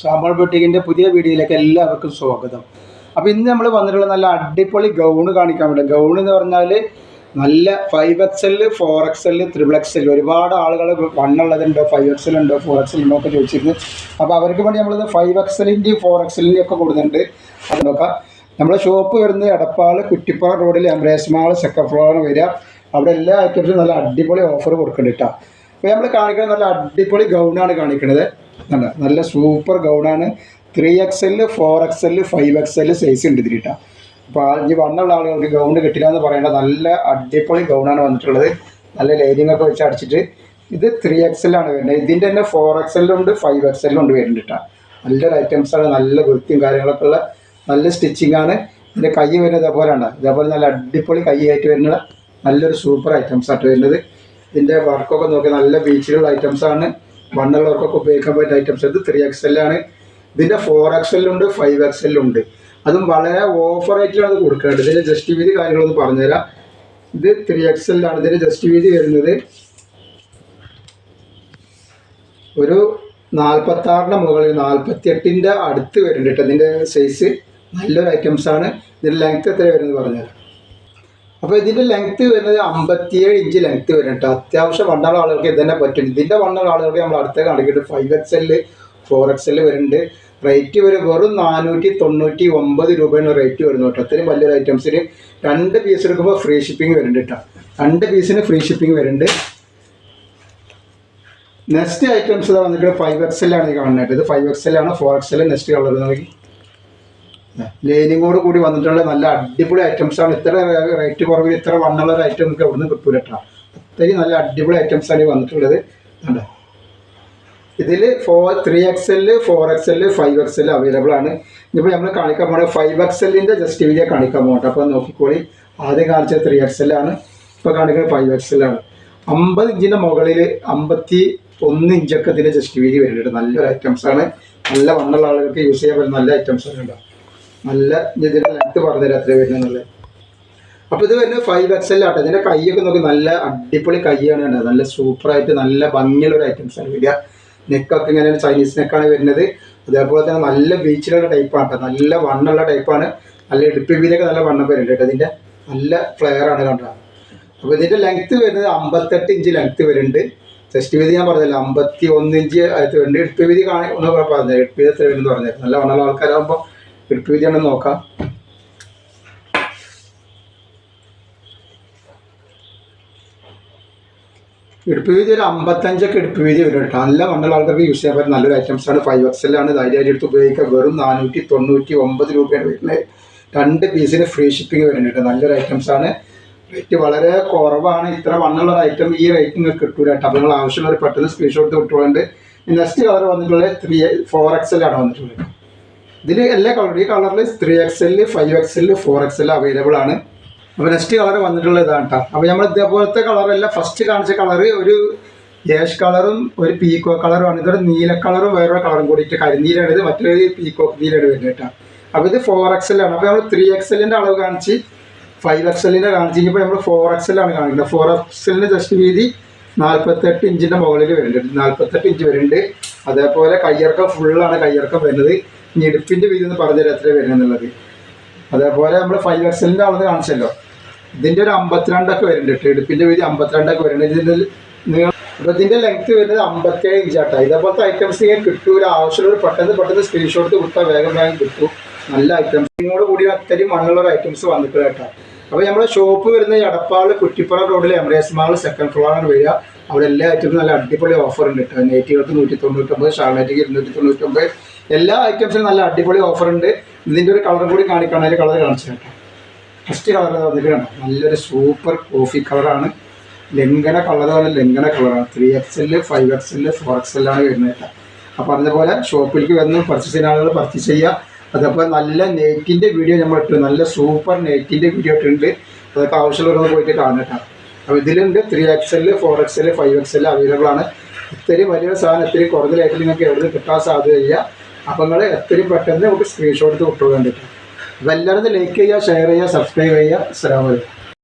സാമ്പാൾ ബൊട്ടിക്കിന്റെ പുതിയ വീഡിയോയിലേക്ക് എല്ലാവർക്കും സ്വാഗതം. അപ്പോൾ ഇന്ന് നമ്മൾ വന്നിട്ടുള്ള നല്ല അടിപൊളി ഗൗണ് കാണിക്കാൻ വേണ്ടി ഗൗൺ എന്ന് പറഞ്ഞാൽ നല്ല five X L four X L triple X L ഒരുപാട് ആളുകൾ വണ്ണുള്ളതുണ്ടോ ഫൈവ് എക്സ് എൽ ഉണ്ടോ ഫോർ എക്സ് എൽ ഉണ്ടോ ഒക്കെ ചോദിച്ചിരുന്നു. അപ്പോൾ അവർക്ക് വേണ്ടി നമ്മൾ ഫൈവ് എക്സ് എല്ലിന്റെയും ഫോർ എക്സ് എല്ലിന്റെയും ഒക്കെ കൊടുക്കുന്നുണ്ട് അത് നോക്കാം. നമ്മുടെ ഷോപ്പ് വരുന്നത് എടപ്പാൾ കുറ്റിപ്പാറ റോഡിൽ എംബ്രേസ് മാൾ സെക്കൻഡ് ഫ്ലോറിന് വരിക. അവിടെ എല്ലാ ഐറ്റംസും നല്ല അടിപൊളി ഓഫർ കൊടുക്കുന്നുണ്ട് കേട്ടോ അപ്പോൾ നമ്മൾ കാണിക്കുന്നത് നല്ല അടിപൊളി ഗൗണാണ് കാണിക്കുന്നത്. കണ്ടോ നല്ല super ഗൗണാണ് three X L four X L five X L size ഉണ്ട് ഇതിലിട്ടാ. അപ്പോൾ ഇനി വന്നുള്ള ആളുകൾക്ക് ഗൗൺ കിട്ടില്ല എന്ന് പറയേണ്ട നല്ല അടിപൊളി ഗൗണാണ് വന്നിട്ടുള്ളത്. നല്ല ലൈനിങ് ഒക്കെ വെച്ച് അടിച്ചിട്ട്. ഇത് ത്രീ ആണ് വരുന്നത്. ഇതിന്റെ തന്നെ ഫോർ എല്ലുണ്ട് ഫൈവ് ഉണ്ട് വരുന്നുണ്ട് കേട്ടോ നല്ലൊരു ഐറ്റംസാണ് നല്ല വൃത്തിയും കാര്യങ്ങളൊക്കെ ഉള്ള നല്ല സ്റ്റിച്ചിങ് ആണ്. ഇതിന്റെ കൈ വരുന്നത് ഇതേപോലെ ഉണ്ട് ഇതേപോലെ നല്ല അടിപൊളി കൈ ആയിട്ട് വരുന്ന നല്ലൊരു സൂപ്പർ ഐറ്റംസ് ആയിട്ട് വരുന്നത്. ഇതിന്റെ വർക്കൊക്കെ നോക്കി നല്ല ബീച്ചിലുള്ള ഐറ്റംസ് ആണ്. വണ്ണുള്ളവർക്കൊക്കെ ഉപയോഗിക്കാൻ പറ്റുന്ന ഐറ്റംസ് ഉണ്ട്. ത്രീ എക്സ് ആണ്. ഇതിന്റെ ഫോർ എക്സ് എല്ലുണ്ട് ഫൈവ് എക്സ് ഉണ്ട്. അതും വളരെ ഓഫർ ഇത് കൊടുക്കേണ്ടത് ഇതിന്റെ ജസ്റ്റ് വീതി കാര്യങ്ങളൊന്ന് പറഞ്ഞുതരാം. ഇത് ത്രീ എക്സ് എൽ ആണ്. ഇതിന്റെ ജസ്റ്റ് വീതി വരുന്നത് ഒരു നാൽപ്പത്താറിന്റെ മുകളിൽ നാൽപ്പത്തി എട്ടിന്റെ അടുത്ത് വരുന്നുണ്ട് കേട്ടോ ഇതിന്റെ സൈസ് നല്ലൊരു ഐറ്റംസ് ആണ്. ഇതിന്റെ ലെങ്ത് എത്ര വരുന്നത് പറഞ്ഞുതരാം. അപ്പോൾ ഇതിന്റെ ലെങ്ത് വരുന്നത് അമ്പത്തിയേഴ് ഇഞ്ച് ലെങ്ത് വരും കേട്ടോ അത്യാവശ്യം വണ്ണുള്ള ആളുകൾക്ക് ഇത് തന്നെ പറ്റും. ഇതിന്റെ വണ്ണുള്ള ആളുകൾക്ക് നമ്മൾ അടുത്ത കാണിക്കുന്നുണ്ട് five X L four X L വരുന്നുണ്ട്. റേറ്റ് വരും വെറും നാനൂറ്റി തൊണ്ണൂറ്റി ഒമ്പത് രൂപയാണ് റേറ്റ് വരുന്നത് കേട്ടോ. അത്രയും വലിയൊരു ഐറ്റംസിന് രണ്ട് പീസ് എടുക്കുമ്പോൾ ഫ്രീ ഷിപ്പിംഗ് വരുന്നുണ്ട് കേട്ടോ. രണ്ട് പീസിന് ഫ്രീ ഷിപ്പിംഗ് വരുന്നുണ്ട്. നെക്സ്റ്റ് ഐറ്റംസ് വന്നിട്ട് ഫൈവ് എക്സ് എൽ ആണ് ഈ കാണുന്നത്. ഇത് ഫൈവ് എക്സ് എൽ ആണ് four X L next colour നോക്കി. ലൈനിങ്ങോട് കൂടി വന്നിട്ടുള്ള നല്ല അടിപൊളി ഐറ്റംസ് ആണ്. ഇത്ര റേറ്റ് കുറവിൽ ഇത്ര വണ്ണുള്ള ഐറ്റം നമുക്ക് എവിടെ നിന്ന് കിട്ടൂല അത്രയും നല്ല അടിപൊളി ഐറ്റംസ് ആണ് വന്നിട്ടുള്ളത്. കണ്ടോ? ഇതിൽ four three X L four X L five X L available ആണ്. ഇപ്പോൾ നമ്മൾ കാണിക്കാൻ പോകണം ഫൈവ് എക്സ് എല്ലിന്റെ ജസ്റ്റ് വീഡിയോ കാണിക്കാൻ പോകട്ടെ. അപ്പോൾ നോക്കിക്കോളി. ആദ്യം കാണിച്ചത് ത്രീ എക്സ് എൽ ആണ്. ഇപ്പോൾ കാണിക്കുന്നത് ഫൈവ് എക്സ് എൽ ആണ്. അമ്പത് ഇഞ്ചിന്റെ മുകളിൽ അമ്പത്തി ഒന്ന് ഇഞ്ചൊക്കെ ഇതിന്റെ ജസ്റ്റ് വീതി വരുന്നുണ്ട്. നല്ലൊരു ഐറ്റംസ് ആണ്. നല്ല വണ്ണുള്ള ആളുകൾക്ക് യൂസ് ചെയ്യാൻ പറ്റുന്ന നല്ല ഐറ്റംസ് ആണ് കേട്ടോ നല്ല ഇതിന്റെ ലെങ്ത് പറഞ്ഞുതരാം എത്ര വരുന്നത് അപ്പോൾ ഇത് വരുന്നത് ഫൈവ് എക്സ് എൽ ആട്ടോ. ഇതിന്റെ കൈയൊക്കെ നോക്കി നല്ല അടിപൊളി കൈയാണ് കണ്ടത് നല്ല സൂപ്പറായിട്ട് നല്ല ഭംഗിയുള്ള ഒരു ഐറ്റംസ് ആണ്. വരിക നെക്കൊക്കെ ഇങ്ങനെ ചൈനീസ് നെക്കാണ് വരുന്നത്. അതേപോലെ തന്നെ നല്ല ബീച്ചിലുള്ള ടൈപ്പാണ് കേട്ടോ. നല്ല വണ്ണുള്ള ടൈപ്പാണ് നല്ല ഇടുപ്പ് വീതിയൊക്കെ നല്ല വണ്ണം വരുന്നുണ്ട് കേട്ടോ. ഇതിന്റെ നല്ല ഫ്ലെയർ ആണ് കണ്ടത് അപ്പോൾ ഇതിന്റെ ലെങ്ത്ത് വരുന്നത് അമ്പത്തെട്ട് ഇഞ്ച് ലെങ്ത്ത് വരുന്നുണ്ട്. ചെസ്റ്റ് വീതി ഞാൻ പറഞ്ഞല്ലോ അമ്പത്തി ഒന്ന് ഇഞ്ച് ആയിട്ട് വരുന്നുണ്ട്. ഇടുപ്പ് വീതി കാണി ഒന്ന് പറഞ്ഞത് ഇടുപ്പ് വീതി എത്ര വരുന്നത് പറഞ്ഞത് നല്ല വണ്ണുള്ള ആൾക്കാരാകുമ്പോൾ ഇടുപ്പ് വീതിയാണെന്ന് നോക്കാം. ഇടുപ്പ് വീതി ഒരു അമ്പത്തഞ്ചൊക്കെ ഇടുപ്പ് വീതി വരും കേട്ടോ. നല്ല വണ്ണുള്ള ആൾക്കാർക്ക് യൂസ് ചെയ്യാൻ പറ്റുന്ന നല്ലൊരു ഐറ്റംസ് ആണ്. ഫൈവ് എക്സ് ആണ് ധൈര്യമായിട്ട് എടുത്ത് ഉപയോഗിക്കുക. വെറും നാനൂറ്റി തൊണ്ണൂറ്റി ഒമ്പത് രൂപയാണ് വരുന്നത്. രണ്ട് പീസിന് ഫ്രീ ഷിപ്പിംഗ് വരുന്നുണ്ട് നല്ലൊരു ഐറ്റംസ് ആണ്. റേറ്റ് വളരെ കുറവാണ്. ഇത്ര വണ്ണുള്ള ഐറ്റം ഈ റേറ്റ് കിട്ടൂല കേട്ടോ. അപ്പോൾ നിങ്ങൾ ആവശ്യമുള്ളവർ പെട്ടെന്ന് സ്ക്രീൻഷോട്ട് വിട്ടുകൊണ്ട് നെക്സ്റ്റ് കളർ വന്നിട്ടുള്ളത് ത്രീ ഫോർ എക്സ് ആണ് വന്നിട്ടുള്ളത്. ഇതിൽ എല്ലാ കളറും ഈ കളറിൽ three X L five X four X available ആണ്. അപ്പോൾ നെക്സ്റ്റ് കളർ വന്നിട്ടുള്ള ഇതാണ് കേട്ടോ അപ്പോൾ നമ്മൾ ഇതേപോലത്തെ കളറല്ല ഫസ്റ്റ് കാണിച്ച കളർ ഒരു ഏഷ് കളറും ഒരു പീക്കോ കളറും ആണ്. ഇതൊരു നീല കളറും വേറൊരു കളറും കൂടിയിട്ട് കരിനീലാണ് ഇത് മറ്റൊരു പീക്കോ നീലാണ് വരുന്നത് കേട്ടോ അപ്പോൾ ഇത് ഫോർ എക്സലാണ് അപ്പോൾ നമ്മൾ ത്രീ എക്സലിന്റെ അളവ് കാണിച്ച് ഫൈവ് എക്സലിന്റെ കാണിച്ച് കഴിഞ്ഞപ്പോൾ നമ്മൾ ഫോർ എക്സലാണ് കാണിക്കുന്നത്. ഫോർ എക്സലിന്റെ ജസ്റ്റ് വീതി നാൽപ്പത്തെട്ട് ഇഞ്ചിന്റെ മുകളിൽ വരുന്നുണ്ട്. നാൽപ്പത്തെട്ട് ഇഞ്ച് വരുന്നുണ്ട്. അതേപോലെ കയ്യിറക്കം ഫുള്ളാണ് കയ്യിറക്കം വരുന്നത്. ഇനി ഇടുപ്പിന്റെ വീതി എന്ന് പറഞ്ഞുതരാം എത്ര വരുന്നുള്ളത് അതേപോലെ നമ്മൾ ഫൈവ് എക്സലിന്റെ അളവ് കാണിച്ചല്ലോ. ഇതിന്റെ ഒരു അമ്പത്തിരണ്ടൊക്കെ വരുന്നുണ്ട് കേട്ടോ. ഇടുപ്പിന്റെ വീതി അമ്പത്തിരണ്ടൊക്കെ വരുന്നുണ്ട്. ഇതിന്റെ നീളം അപ്പോൾ ഇതിന്റെ ലെങ്ത് വരുന്നത് അമ്പത്തേഴ് ഇഞ്ചാട്ടോ ഇതേപോലത്തെ ഐറ്റംസ് ഇങ്ങനെ കിട്ടൂല. ആവശ്യമുള്ള പെട്ടെന്ന് പെട്ടെന്ന് സ്ക്രീൻഷോട്ട് കൊടുത്താൽ വേഗം വേഗം കിട്ടും. നല്ല ഐറ്റംസ് നിങ്ങളോട് കൂടി അത്രയും മണ്ണുള്ള ഐറ്റംസ് വന്നിട്ട് കേട്ടോ. അപ്പോൾ നമ്മുടെ ഷോപ്പ് വരുന്നത് എടപ്പാൾ കുറ്റിപ്പുറ റോഡിൽ എംറേസ് മാൾ സെക്കൻഡ് ഫ്ലോറാണ് വരിക. അവിടെ എല്ലാ ഐറ്റംസും നല്ല അടിപൊളി ഓഫർ ഉണ്ട് കേട്ടോ. നൈറ്റികൾക്ക് നൂറ്റി തൊണ്ണൂറ്റൊമ്പത് ഷാർണേറ്റിക്ക് ഇരുന്നൂറ്റി തൊണ്ണൂറ്റൊമ്പത് എല്ലാ ഐറ്റംസിനും നല്ല അടിപൊളി ഓഫർ ഉണ്ട്. ഇതിന്റെ ഒരു കളർ കൂടി കാണിക്കണം. അതിൽ കളർ കാണിച്ചു കേട്ടോ. ഫസ്റ്റ് കളർ വന്നിട്ട് നല്ലൊരു സൂപ്പർ കോഫി കളറാണ് ലംഘന കളറാണ് ലംഘന കളറാണ് three X L five X L four X എല്ലാണ് വരുന്നത് കേട്ടോ. അപ്പോൾ അതേപോലെ ഷോപ്പിലേക്ക് വന്ന് പർച്ചേസ് ചെയ്യുന്ന ആളുകൾ പർച്ചേസ് ചെയ്യുക. അതേപോലെ നല്ല നെറ്റിന്റെ വീഡിയോ നമ്മൾ ഇട്ടു നല്ല സൂപ്പർ നെറ്റിന്റെ വീഡിയോ ഇട്ടിട്ടുണ്ട്. അതൊക്കെ ആവശ്യമുള്ളവരൊന്ന് പോയിട്ട് കാണുക അപ്പോൾ ഇതിലുണ്ട് three X L four X L five X L available ആണ്. ഇത്രയും വലിയ സാധനം ഇത്രയും കുറഞ്ഞ റേറ്റിൽ നിങ്ങൾക്ക് എവിടെ കിട്ടാൻ സാധ്യതയില്ല. അപ്പോൾ നിങ്ങൾ എത്രയും പെട്ടെന്ന് നമുക്ക് സ്ക്രീൻഷോട്ട് വിട്ടു കണ്ടിട്ട് എല്ലാവരും ലൈക്ക് ചെയ്യുക ഷെയർ ചെയ്യുക സബ്സ്ക്രൈബ് ചെയ്യുക. അലൈക്കും.